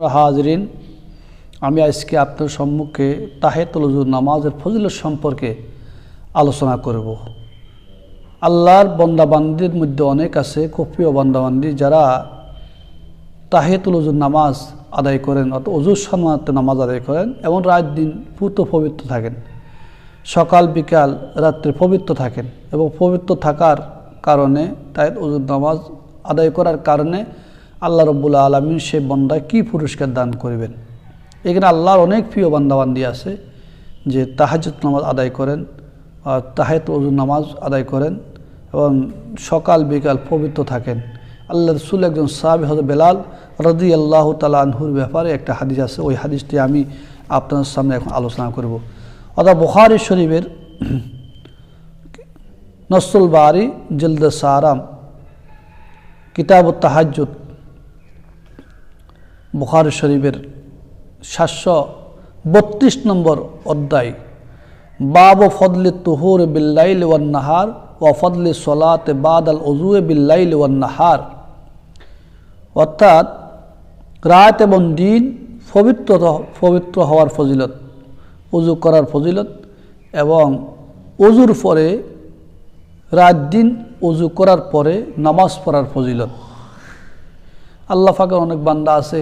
হাজরিন, আমি আজকে আপনার সম্মুখে তাহেতুলজুর নামাজের ফজিলত সম্পর্কে আলোচনা করব। আল্লাহর বন্দাবান্দির মধ্যে অনেক আছে প্রিয় বন্দাবান্দি, যারা তাহেতুলজুর নামাজ আদায় করেন অত অজুর সম্মানার্থে নামাজ আদায় করেন এবং রাত দিন পুত পবিত্র থাকেন। সকাল, বিকাল, রাত্রে পবিত্র থাকেন এবং পবিত্র থাকার কারণে তাই অজুর নামাজ আদায় করার কারণে আল্লাহ রব্বুল্লা আলমিন সে বন্দায় কী পুরস্কার দান করবেন? এখানে আল্লাহর অনেক প্রিয় বান্দাবান্দি আছে যে তাহাজুদ নামাজ আদায় করেন তাহেত অজুর নামাজ আদায় করেন এবং সকাল, বিকাল পবিত্র থাকেন। আল্লাহ রসুল একজন সাহাবি হজরত বেলাল রদি আল্লাহ তালা আনহুর ব্যাপারে একটা হাদিস আছে, ওই হাদিসটি আমি আপনার সামনে এখন আলোচনা করব। অর্থাৎ বুখারি শরীফের নসরুল বারি, জলদ সারাম কিতাব তাহাজুদ বুখারি শরীফের সাতশো বত্রিশ নম্বর অধ্যায়। বাব ফদলে তুহুর বিল্লাইল ওয়ান নাহার ও ফদলে সলাতে বাদ আল অজুয়ে বিল্লাইল ওয়ান নাহার। অর্থাৎ রাত এবং দিন পবিত্র পবিত্র হওয়ার ফজিলত, উজু করার ফজিলত এবং অজুর পরে, রাত দিন উজু করার পরে নামাজ পড়ার ফজিলত। আল্লাহ ফাঁকের অনেক বান্দা আছে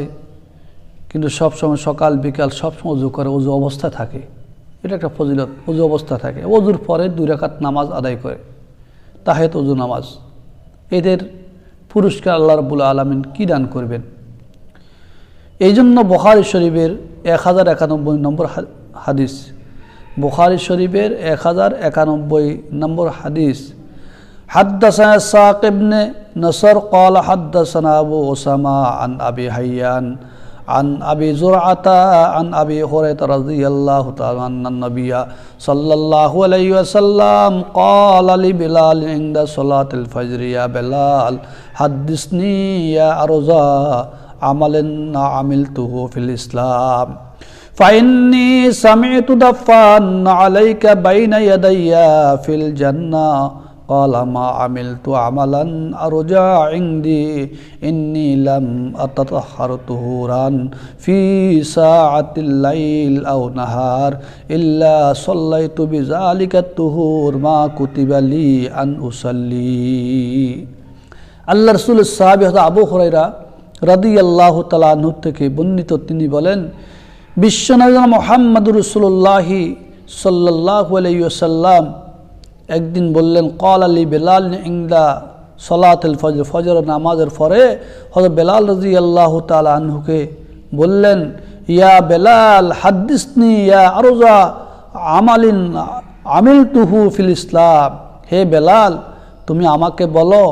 কিন্তু সবসময় সকাল বিকাল সবসময় উজু করে উজু অবস্থায় থাকে এটা একটা ফজিলত উজু অবস্থা থাকে অজুর পরে দুই রাকাত নামাজ আদায় করে তাহেত উজু নামাজ এদের পুরস্কার আল্লাহ রবুল্লা আলমিন কী দান করবেন এই জন্য বখারি শরীফের এক হাজার একানব্বই নম্বর হাদিস বুখারি শরীফের এক হাজার একানব্বই নম্বর হাদিস حدثنا ساق بن نصر قال حدثنا أبو أسامة عن أبي حيان عن أبي زرعة عن أبي هريرة رضي الله تعالى أن النبي صلى الله عليه وسلم قال لبلال عند صلاة الفجر يا بلال حدثني يا أرزا عمل عملته في الإسلام فإني سمعت دفا عليك بين يدي في الجنة قال ما عملت عملا أرجع عندي إني لم أتطهر طهورا في ساعة الليل أو نهار إلا صليت بذلك الطهور ما كتب لي أن أصلي আল্লাহ রসুল সাহাবি হতো আবু হরাইরা রাদি আল্লাহ তালাহুর থেকে বর্ণিত তিনি বলেন বিশ্বনবী মোহাম্মদ রসুল্লাহি সাল্লাহ আলাইসাল্লাম একদিন বললেন কল আলী বেলাল ইংদা সলাতুল ফজর। ফজর নামাজের পরে হজরত বেলাল রাজি আল্লাহ তালা আনহুকে বললেন, ইয়া বেলাল হাদ্দিসনি ইয়া আরোজা, আমালিন আমিল তুহু ফিল ইসলাম। হে বেলাল, তুমি আমাকে বলো,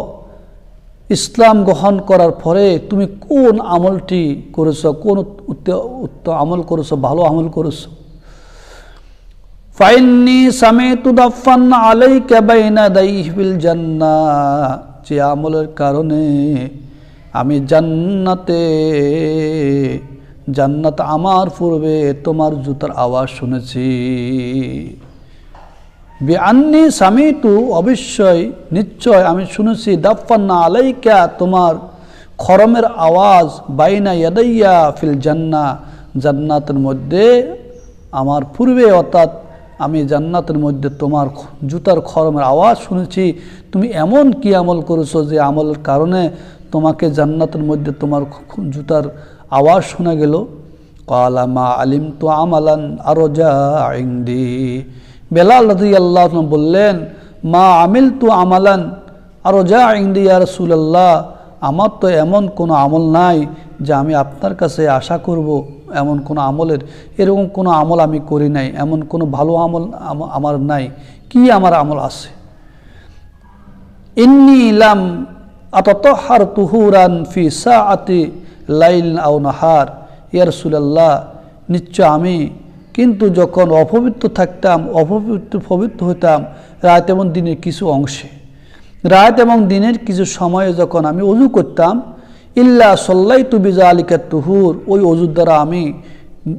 ইসলাম গ্রহণ করার পরে তুমি কোন আমলটি করেছ, কোন উত্তম আমল করেছ, ভালো আমল করেছ? জান্নাহ যে আমলের কারণে আমি জান্নাতে, জান্নাত আমার পূর্বে তোমার জুতার আওয়াজ শুনেছি। আন্নি তু অবশ্যই, নিশ্চয় আমি শুনেছি দাফান্না আলাইকা তোমার খরমের আওয়াজ, বাইনা ইয়াদাইয়া ফিল জান্না। জান্নাতের মধ্যে আমার পূর্বে অর্থাৎ আমি জান্নাতের মধ্যে তোমার জুতার খরমের আওয়াজ শুনেছি। তুমি এমন কি আমল করেছ যে আমলের কারণে তোমাকে জান্নাতের মধ্যে তোমার জুতার আওয়াজ শোনা গেল? কালামা আলিম তো আমালান আরও যা ইংদি বেলাল রাজি আল্লাহ বললেন, মা আমিল তু আমালান আরও যা ইংদি আর রসুল্লাহ আমার তো এমন কোনো আমল নাই যে আমি আপনার কাছে আশা করব। এমন কোনো আমলের, এরকম কোনো আমল আমি করি নাই, এমন কোনো ভালো আমল আমার নাই, কি আমার আমল আছে? ইন্নি ইলাম আততহার তুহুরান ফি সাআতি লাইল আও নাহার। ইয়ার সুলাল্লাহ নিশ্চয় আমি কিন্তু যখন অপবিত্র থাকতাম, অপবিত্র, পবিত্র হইতাম রাত এবং দিনের কিছু অংশে। রাত এবং দিনের কিছু সময়ে যখন আমি অজু করতাম ইল্লা সল্লাই তুবিজা আলিকা তুহুর। ওই অজুর দ্বারা আমি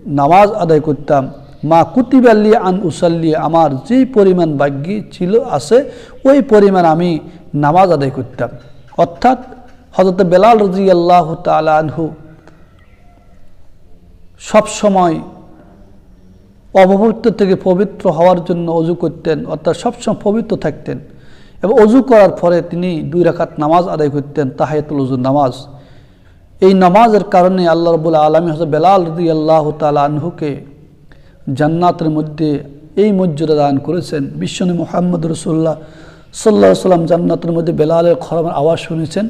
নামাজ আদায় করতাম। মা কুতিবাল্লি আন উসাল্লি, আমার যেই পরিমাণ বাগ্যি ছিল আছে, ওই পরিমাণ আমি নামাজ আদায় করতাম। অর্থাৎ হজরত বেলাল রাজি আল্লাহ তালহু সব সময় অপবিত্র থেকে পবিত্র হওয়ার জন্য অজু করতেন, অর্থাৎ সবসময় পবিত্র থাকতেন। এবং অজু করার পরে তিনি দুই রাকাত নামাজ আদায় করতেন, তাহায়াতুল অজু নামাজ। এই নামাজের কারণে আল্লাহ রবুল্লা আলমী হজরত বেলাল রদি আল্লাহ তালা আনহুকে জান্নাতের মধ্যে এই মর্যাদা দান করেছেন। বিশ্বনী মোহাম্মদ রসুল্লাহ সাল্লাহ সাল্লাম জান্নাতের মধ্যে বেলালের খরমের আওয়াজ শুনেছেন,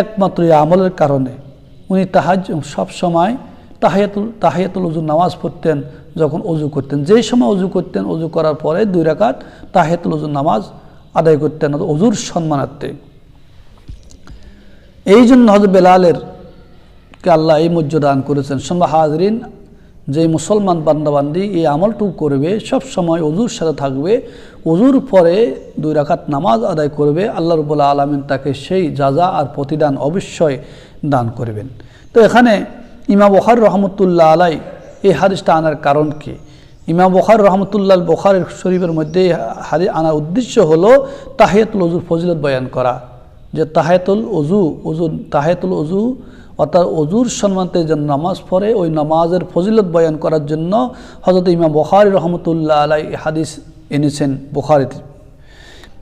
একমাত্র এই আমলের কারণে। উনি তাহাজ সব সময় তাহিয়াতুল তাহিয়াতুল অজু নামাজ পড়তেন, যখন অজু করতেন। যেই সময় অজু করতেন অজু করার পরে দুই রাকাত তাহিয়াতুল অজু নামাজ আদায় করতেন অজুর সম্মানার্থে। এই জন্য হজরত বেলালের কে আল্লাহ এই মর্যাদা দান করেছেন। সম্ভব হাজরিন যে মুসলমান বান্দাবান্দি এই আমলটুকু করবে, সব সময় অজুর সাথে থাকবে, অজুর পরে দুই রাকাত নামাজ আদায় করবে, আল্লাহ রবুল্লা আলমিন তাকে সেই যাজা আর প্রতিদান অবশ্যই দান করবেন। তো এখানে ইমা বখার রহমতুল্লাহ আলাই এই হাদিসটা আনার কারণ কি? ইমা বখার রহমতুল্লাহ বখারের শরীফের মধ্যে হাদিস আনার উদ্দেশ্য হলো তাহেতুল অজুর ফজিলত বয়ান করা। যে তাহেতুল অজু অজু তাহেতুল অজু অর্থাৎ অজুর সম্মানতে যেন নামাজ পড়ে, ওই নামাজের ফজিলত বয়ান করার জন্য হজরত ইমাম বখারি রহমতুল্লাহ আলাই হাদিস এনেছেন বখারিতে।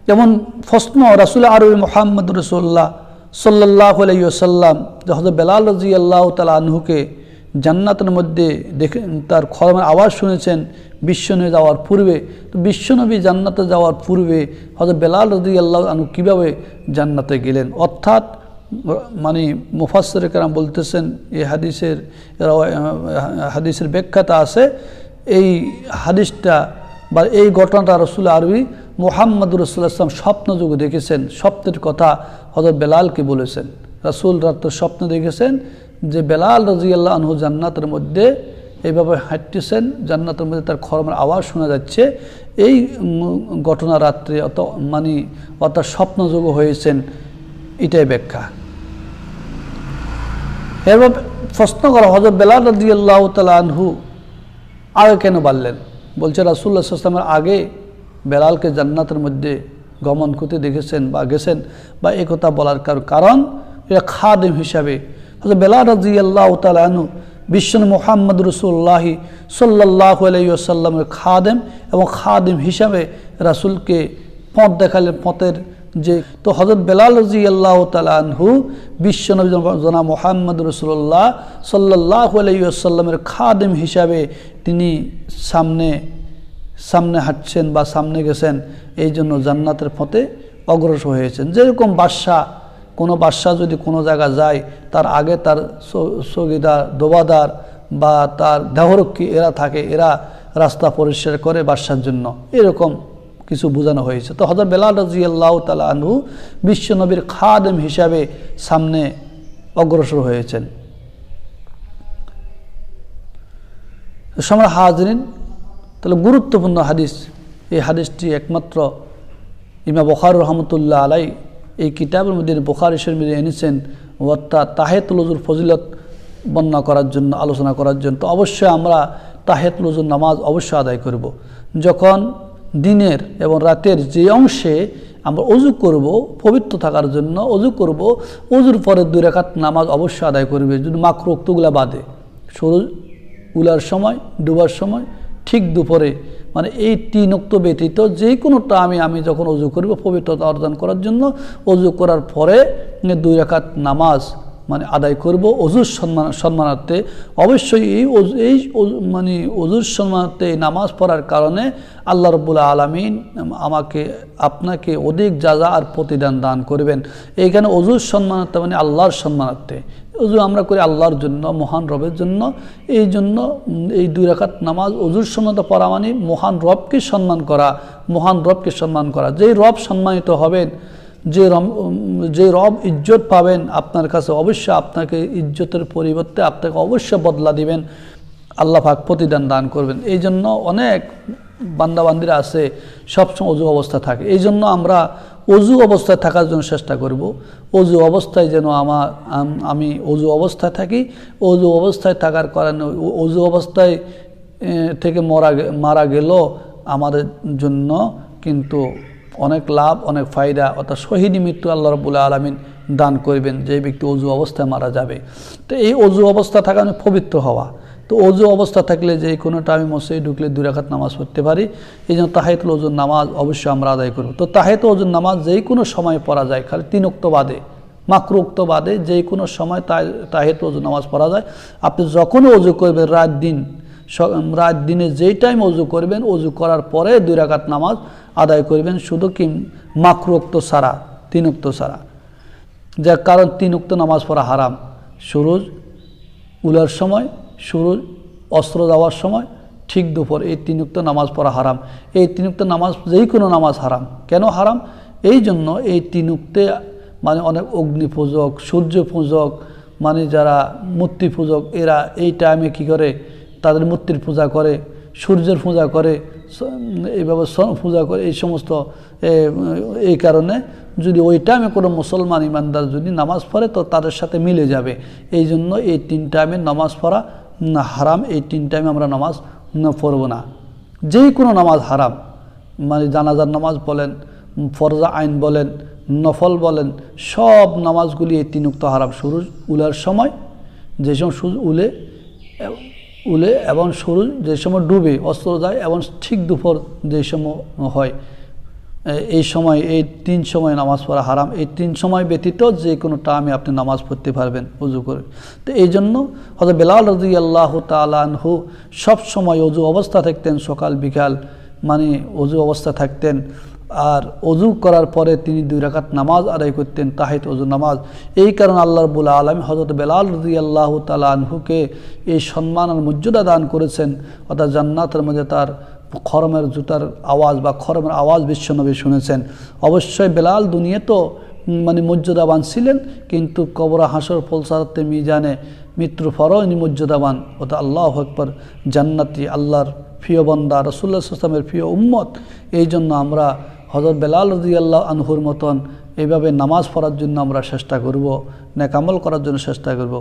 যেমন ফসম রাসুল আরবি মোহাম্মদ রসুল্লাহ সাল্লাহ আলাইসাল্লাম হজরত বেলাল রাজি আল্লাহ তালা আনহুকে জান্নাতের মধ্যে দেখে তার খরমের আওয়াজ শুনেছেন বিশ্বনবী যাওয়ার পূর্বে। তো বিশ্বনবী জান্নাতে যাওয়ার পূর্বে হয়তো বেলাল রদি আল্লাহ আনু কীভাবে জান্নাতে গেলেন? অর্থাৎ মানে মুফাসের কারাম বলতেছেন এই হাদিসের হাদিসের ব্যাখ্যাতা আছে, এই হাদিসটা বা এই ঘটনাটা রসুল আরবি মোহাম্মদ রসুল্লাহ আসলাম স্বপ্ন যুগে দেখেছেন। স্বপ্নের কথা হজরত বেলালকে বলেছেন। রাসুল রাত্র স্বপ্ন দেখেছেন যে বেলাল রাজিয়াল্লাহ আনহু জান্নাতের মধ্যে এইভাবে হাঁটতেছেন, জান্নাতের মধ্যে তার খরমের আওয়াজ শোনা যাচ্ছে। এই ঘটনা রাত্রে অত মানে অর্থাৎ স্বপ্নযোগ্য হয়েছেন, এটাই ব্যাখ্যা। এরপর প্রশ্ন করা হজরত বেলাল রাজিয়াল্লাহ তালা আনহু আগে কেন বাড়লেন? বলছে রাসুল্লাহ আসলামের আগে বেলালকে জান্নাতের মধ্যে গমন করতে দেখেছেন বা গেছেন বা এ কথা বলার কারণ এটা খাদেম হিসাবে। হজরত বেলাল রাজি আল্লাহ তালু বিশ্বন মোহাম্মদ রসুল্লাহি সাল্লাহ আলাইসাল্লামের খাদেম এবং খাদেম হিসাবে রাসুলকে পথ দেখালেন, পথের যে তো হজরত বেলাল রাজি আল্লাহ তালহু বিশ্বনবী জনা মোহাম্মদ রসুল্লাহ সাল্লাহ আলাইসাল্লামের খাদেম হিসাবে তিনি সামনে সামনে হাঁটছেন বা সামনে গেছেন, এই জন্য জান্নাতের পথে অগ্রসর হয়েছেন। যেরকম বাদশাহ, কোনো বাদশাহ যদি কোনো জায়গা যায়, তার আগে তার সগিদার দোবাদার বা তার দেহরক্ষী এরা থাকে, এরা রাস্তা পরিষ্কার করে বাদশার জন্য। এরকম কিছু বোঝানো হয়েছে। তো হজরত বেলাল রাজি আল্লাহ তালা আনহু বিশ্বনবীর খাদেম হিসাবে সামনে অগ্রসর হয়েছেন। সময় হাজরিন, তাহলে গুরুত্বপূর্ণ হাদিস, এই হাদিসটি একমাত্র ইমা বখার রহমতুল্লাহ আলাই এই কিতাবের মধ্যে বোখারি শর্মিরে এনেছেন অর্থাৎ তাহেতুলজুর ফজিলত বর্ণনা করার জন্য, আলোচনা করার জন্য। তো অবশ্যই আমরা তাহেতুলজুর নামাজ অবশ্যই আদায় করব। যখন দিনের এবং রাতের যে অংশে আমরা অজু করব, পবিত্র থাকার জন্য অজু করব, অজুর পরে দুই রেখাত নামাজ অবশ্যই আদায় করবে। যদি মাকরু উক্তগুলা বাদে, সরু উলার সময়, ডুবার সময়, ঠিক দুপুরে মানে এই তিন অক্ত ব্যতীত যে কোনো টাইমে আমি যখন অজু করব, পবিত্রতা অর্জন করার জন্য অজু করার পরে দুই রেখাত নামাজ মানে আদায় করব, অজুর সম্মান, সম্মানার্থে। অবশ্যই এই এই মানে অজুর সম্মানার্থে এই নামাজ পড়ার কারণে আল্লাহ রবুল্লা আলমিন আমাকে, আপনাকে অধিক যাজা আর প্রতিদান দান করবেন। এইখানে অজুর সম্মানার্থে মানে আল্লাহর সম্মানার্থে। অজু আমরা করি আল্লাহর জন্য, মহান রবের জন্য। এই জন্য এই দুই রাখাত নামাজ, অজুর সম্মানিত পড়া মানে মহান রবকে সম্মান করা, মহান রবকে সম্মান করা। যেই রব সম্মানিত হবেন যে যে রব ইজ্জত পাবেন আপনার কাছে অবশ্যই আপনাকে ইজ্জতের পরিবর্তে আপনাকে অবশ্যই বদলা দিবেন। আল্লাহ পাক প্রতিদান দান করবেন। এই জন্য অনেক বান্দাবান্দিরা আছে, সবসময় অজু অবস্থা থাকে। এই জন্য আমরা অজু অবস্থায় থাকার জন্য চেষ্টা করব। অজু অবস্থায় যেন আমার আমি অজু অবস্থায় থাকি। অজু অবস্থায় থাকার কারণে অজু অবস্থায় থেকে মরা মারা গেল আমাদের জন্য কিন্তু অনেক লাভ, অনেক ফায়দা, অর্থাৎ শহীদ মৃত্যু আল্লাহ রবুল্লা আলমিন দান করবেন যে ব্যক্তি অজু অবস্থায় মারা যাবে। তো এই অজু অবস্থা থাকা পবিত্র হওয়া। তো অজু অবস্থা থাকলে যে কোনোটা আমি মসজিদে ঢুকলে দুই রাখাত নামাজ পড়তে পারি, এই জন্য তাহেতুল অজুর নামাজ অবশ্যই আমরা আদায় করব। তো তাহেতুল অজুর নামাজ যেই কোনো সময় পড়া যায়, খালি তিন উক্ত বাদে, মাকরু উক্ত বাদে যে কোনো সময় তাহেত অজু নামাজ পড়া যায়। আপনি যখনই অজু করবেন, রাত দিন রাত দিনে যেই টাইম অজু করবেন, অজু করার পরে দুই রাকাত নামাজ আদায় করবেন, শুধু কি? মাকরু উক্ত সারা তিন উক্ত সারা। যার কারণ তিন উক্ত নামাজ পড়া হারাম। সুরজ উলার সময় সূর্য অস্ত্র যাওয়ার সময়, ঠিক দুপুর এই তিনুক্ত নামাজ পড়া হারাম। এই তিনুক্ত নামাজ, যেই কোনো নামাজ হারাম। কেন হারাম? এই জন্য এই তিনুক্তে মানে অনেক অগ্নি পূজক, সূর্য পূজক মানে যারা মূর্তি পূজক, এরা এই টাইমে কি করে? তাদের মূর্তির পূজা করে, সূর্যের পূজা করে এইভাবে পূজা করে, এই সমস্ত এই কারণে যদি ওই টাইমে কোনো মুসলমান ইমানদার যদি নামাজ পড়ে, তো তাদের সাথে মিলে যাবে। এই জন্য এই তিন টাইমে নামাজ পড়া হারাম, এই তিন টাইমে আমরা নামাজ পড়ব না। যেই কোনো নামাজ হারাম মানে জানাজার নামাজ বলেন, ফরজা আইন বলেন, নফল বলেন, সব নামাজগুলি এই তিনুক্ত হারাম। শুরু, উলার সময়, যে সময় সূর্য উলে উলে এবং সূর্য যে সময় ডুবে, অস্ত্র যায় এবং ঠিক দুপুর যে সময় হয় এই সময়, এই তিন সময় নামাজ পড়া হারাম। এই তিন সময় ব্যতীত যে কোনো টাইমে আপনি নামাজ পড়তে পারবেন, উজু করে। তো এই জন্য হয়তো বেলাল রাজি আল্লাহ তালানহু সব সময় অজু অবস্থা থাকতেন, সকাল, বিকাল মানে অজু অবস্থা থাকতেন। আর অজু করার পরে তিনি দুই রাকাত নামাজ আদায় করতেন তাহিত অজু নামাজ। এই কারণে আল্লাহ রবুল আলম হজরত বেলাল রদি আল্লাহ তালা এই সম্মান আর মর্যাদা দান করেছেন। অর্থাৎ জান্নাতের মধ্যে তার খরমের জুতার আওয়াজ বা খরমের আওয়াজ বিশ্বনবী শুনেছেন। অবশ্যই বেলাল দুনিয়া তো মানে মর্যাদাবান ছিলেন, কিন্তু কবরা হাসর পলসারতে মিজানে মৃত্যুর পরও ইনি মর্যাদাবান। অর্থাৎ আল্লাহ আকবর, জান্নাতি, আল্লাহর প্রিয় বন্দা রসুল্লাহ ইসলামের প্রিয় উম্মত। এই জন্য আমরা হজরত বেলাল রদিয়াল্লাহ আনহুর মতন এইভাবে নামাজ পড়ার জন্য আমরা চেষ্টা করব নেকামল করার জন্য চেষ্টা করব।